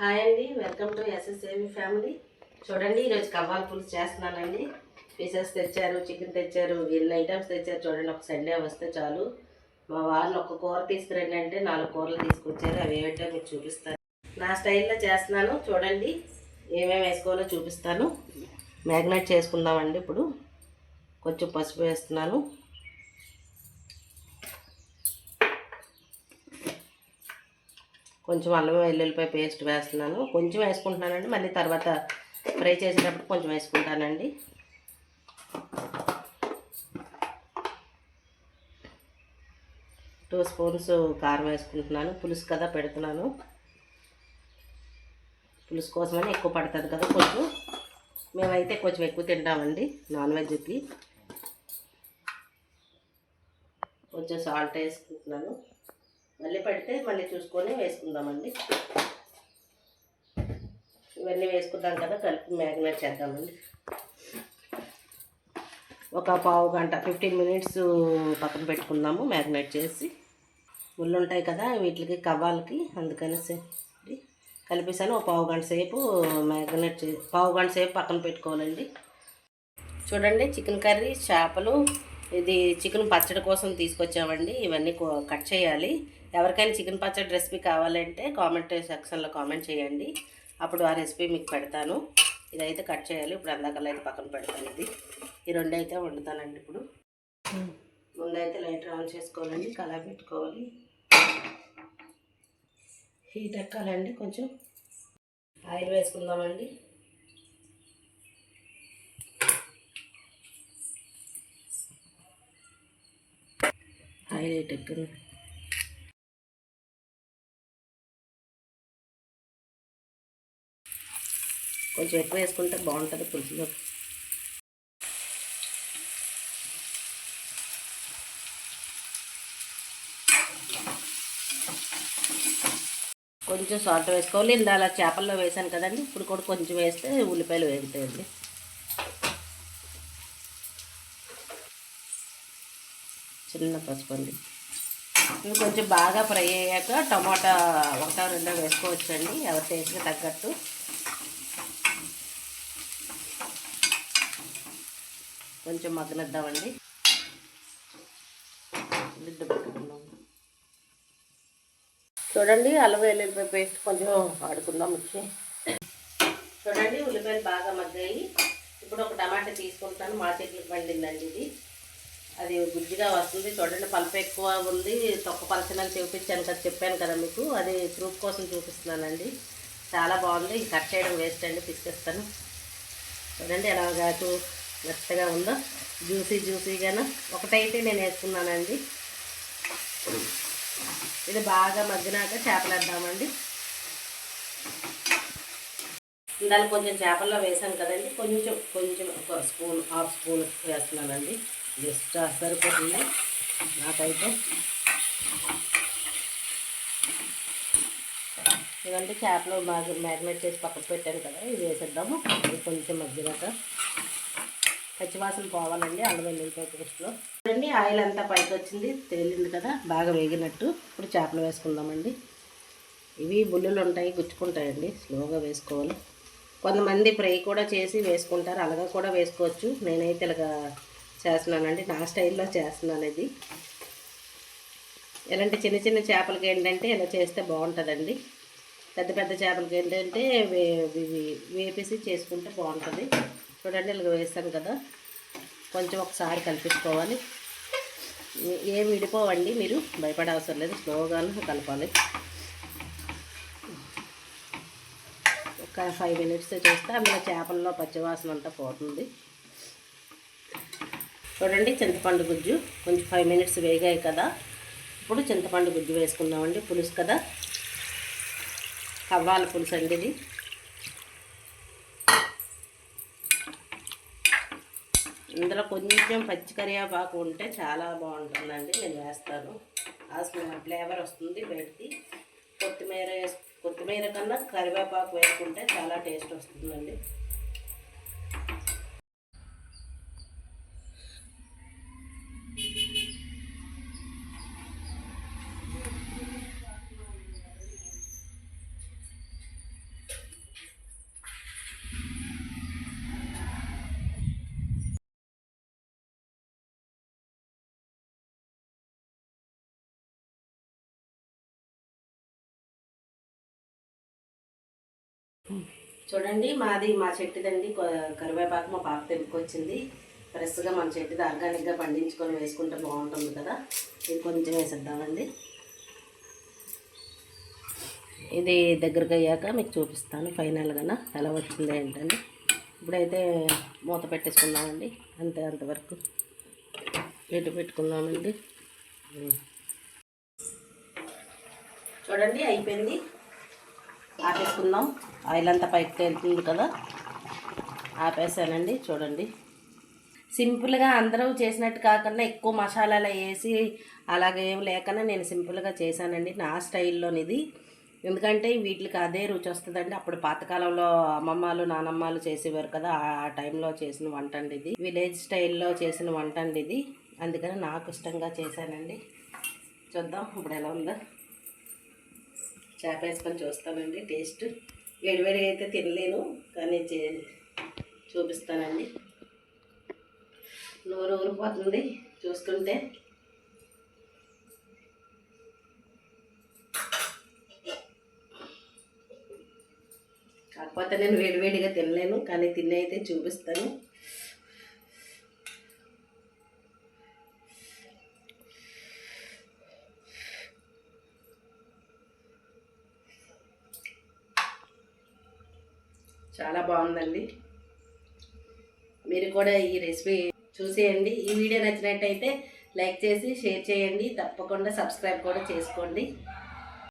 Hi అండి welcome to ఎస్ఎస్ఏవి family. చూడండి ఈరోజు కవ్వాల పులుసు చేస్తున్నానండి. పీసెస్ తెచ్చారు చికెన్ తెచ్చారు ఎన్ని ఐటమ్స్ తెచ్చారు చూడండి ఒక సండే వస్తే చాలు. మా వాళ్ళు ఒక కూర తీసుకురండి అంటే నాలుగు కూరలు తీసుకొచ్చారు అవి ఏమిటో మీకు చూపిస్తాను. నా స్టైల్లో చేస్తున్నాను చూడండి ఏమేమి వేసుకోవాలో చూపిస్తాను. మ్యాగ్నేట్ చేసుకుందామండి ఇప్పుడు. కొంచెం పసుపు వేస్తున్నాను. కొంచెం అల్లం వెల్లుల్లిపాయ పేస్ట్ వేస్తున్నాను. కొంచెం వేసుకుంటున్నానండి. మళ్ళీ తర్వాత ఫ్రై చేసేటప్పుడు కొంచెం వేసుకుంటానండి. టూ స్పూన్స్ కారం వేసుకుంటున్నాను. పులుసు కదా పెడుతున్నాను. పులుసు కోసమని ఎక్కువ పడుతుంది కదా కొంచెం. మేమైతే కొంచెం ఎక్కువ తింటామండి నాన్ వెజ్కి. కొంచెం సాల్ట్ వేసుకుంటున్నాను. మళ్ళీ పెడితే మళ్ళీ చూసుకొని వేసుకుందామండి. ఇవన్నీ వేసుకుందాం కదా కలిపి మ్యారినేట్ చేద్దామండి. ఒక పావు గంట ఫిఫ్టీన్ మినిట్స్ పక్కన పెట్టుకుందాము మ్యారినేట్ చేసి. ముళ్ళు ఉంటాయి కదా వీటికి కవ్వాలకి అందుకనేసి కలిపేసాను ఒక పావు గంట సేపు మ్యారినేట్ చే పావు గంట సేపు పక్కన పెట్టుకోవాలండి. చూడండి చికెన్ కర్రీ చేపలు ఇది చికెన్ పచ్చడి కోసం తీసుకొచ్చామండి. ఇవన్నీ కట్ చేయాలి. ఎవరికైనా చికెన్ పచ్చడి రెసిపీ కావాలంటే కామెంట్ సెక్షన్లో కామెంట్ చేయండి. అప్పుడు ఆ రెసిపీ మీకు పెడతాను. ఇదైతే కట్ చేయాలి. ఇప్పుడు అందాకల్లా అయితే పక్కన పెడతాను ఇది. ఈ రెండు అయితే వండుతానండి ఇప్పుడు. ముందైతే లైటర్ ఆన్ చేసుకోవాలండి. కలర్ పెట్టుకోవాలి. హీట్ ఎక్కాలండి కొంచెం. ఆయిల్ వేసుకుందామండి. హైలైట్ హీట్ కొంచెం ఎక్కువ వేసుకుంటే బాగుంటుంది పులుసులో. కొంచెం సాల్ట్ వేసుకోవాలి. ఇందా చేపల్లో వేసాను కదండి. ఇప్పుడు కూడా కొంచెం వేస్తే ఉల్లిపాయలు వేగుతాయండి. చిన్న పసుపు అండి. ఇవి కొంచెం బాగా ఫ్రై అయ్యాక టమాటా ఒకటో రెండో వేసుకోవచ్చండి ఎవరి టేస్ట్కి తగ్గట్టు. కొంచెం మగ్గనిద్దామండి. లిడ్ పెట్టుకుందాం చూడండి అల్లం వెల్లుల్లిపాయ పేస్ట్ కొంచెం వాడుకుందాం వచ్చి. చూడండి ఉల్లిపాయలు బాగా మగ్గాయి. ఇప్పుడు ఒక టమాటా తీసుకుంటాను మా చెట్లకు పండిందండి ఇది. అది గుజ్జుగా వస్తుంది. చూడండి పలుపు ఎక్కువ ఉంది. తొక్క పలచనని చూపించాను కదా చెప్పాను కదా మీకు. అది ప్రూఫ్ కోసం చూపిస్తున్నానండి. చాలా బాగుంది. కట్ చేయడం వేస్ట్ అండి పిసికేస్తాను. చూడండి ఎలాగా చూ మెత్తగా ఉందో. జ్యూసీ జ్యూసీగాను. ఒకటైతే నేను వేసుకున్నానండి. ఇది బాగా మగ్గినాక చేపలు వేద్దామండి దాన్ని కొంచెం చేపల్లో వేసాం కదండి. కొంచెం కొంచెం ఒక స్పూన్ హాఫ్ స్పూన్ వేస్తున్నానండి. జస్ట్ సరిపోతుంది నాకైతే. ఇదంటే చేపలు బాగా మ్యారినేట్ చేసి పక్కకు పెట్టాను కదా ఇది వేసేద్దాము. ఇది కొంచెం మగ్గినాక. పచ్చివాసన పోవాలండి అల్లం వెల్లుల్లిపాయ పేస్ట్లో. చూడండి ఆయిల్ అంతా పైకి వచ్చింది తేలింది కదా బాగా వేగినట్టు. ఇప్పుడు చేపలు వేసుకుందామండి. ఇవి బుల్లులు ఉంటాయి గుచ్చుకుంటాయండి స్లోగా వేసుకోవాలి. కొంతమంది ఫ్రై కూడా చేసి వేసుకుంటారు అలాగా కూడా వేసుకోవచ్చు. నేనైతే ఇలాగా చేస్తున్నానండి. నా స్టైల్లో చేస్తున్నాను ఇది. ఇలాంటి చిన్న చిన్న చేపలకి ఏంటంటే ఇలా చేస్తే బాగుంటుందండి. పెద్ద పెద్ద చేపలకి ఏంటంటే వే వేపేసి చేసుకుంటే బాగుంటుంది. చూడండి ఇలా వేస్తాను కదా. కొంచెం ఒకసారి కలిపించుకోవాలి ఏం విడిపోవండి మీరు. భయపడే అవసరం లేదు. స్లోగాను కలపాలి. ఒక ఫైవ్ మినిట్స్ చేస్తే అందులో చేపల్లో పచ్చివాసన అంతా పోతుంది. చూడండి చింతపండు గుజ్జు కొంచెం ఫైవ్ మినిట్స్ వేగాయి కదా. ఇప్పుడు చింతపండు గుజ్జు వేసుకుందామండి పులుసు కదా. కవ్వాల పులుసు అండి ఇది. ఇందులో కొంచెం పచ్చి కరివేపాకు ఉంటే చాలా బాగుంటుందండి నేను వేస్తాను. ఆ ఫ్లేవర్ వస్తుంది బయటికి. కొత్తిమీర వేసు కొత్తిమీర కన్నా కరివేపాకు వేసుకుంటే చాలా టేస్ట్ వస్తుందండి. చూడండి మాది మా చెట్టుదండి కరివేపాకు మా పాప తెంపుకొచ్చింది. ఫ్రెష్గా మన చెట్టుది ఆర్గానిక్గా పండించుకొని వేసుకుంటే బాగుంటుంది కదా. ఇది కొంచెం వేసేద్దామండి. ఇది దగ్గరకు అయ్యాక మీకు చూపిస్తాను ఫైనల్గా ఎలా వచ్చింది ఏంటండి ఇప్పుడైతే మూత పెట్టేసుకున్నామండి అంతే అంతవరకు పెట్టి పెట్టుకున్నామండి చూడండి అయిపోయింది. ఆపేసుకుందాం. ఆయిల్ అంతా పైకి వెళ్తుంది కదా. ఆపేసానండి చూడండి. సింపుల్గా అందరూ చేసినట్టు కాకుండా ఎక్కువ మసాలాలు వేసి అలాగే లేకనే నేను సింపుల్గా చేశానండి నా స్టైల్లోనిది. ఎందుకంటే వీటికి అదే రుచి వస్తుందండి. అప్పుడు పాతకాలంలో అమ్మమ్మలు నానమ్మలు చేసేవారు కదా ఆ టైంలో చేసిన వంట అండి ఇది. విలేజ్ స్టైల్లో చేసిన వంట అండి ఇది. అందుకని నాకు ఇష్టంగా చేశానండి. చూద్దాం ఇప్పుడు ఎలా ఉందో. చేప వేసుకొని చూస్తానండి టేస్ట్. వేడివేడిగా అయితే తినలేను కానీ చే- చూపిస్తానండి. నోరు ఊరిపోతుంది చూస్తుంటే. కాకపోతే నేను వేడివేడిగా తినలేను కానీ తిని అయితే చూపిస్తాను. చాలా బాగుందండి. మీరు కూడా ఈ రెసిపీ చూసేయండి. ఈ వీడియో నచ్చినట్టయితే లైక్ చేసి షేర్ చేయండి. తప్పకుండా సబ్స్క్రైబ్ కూడా చేసుకోండి.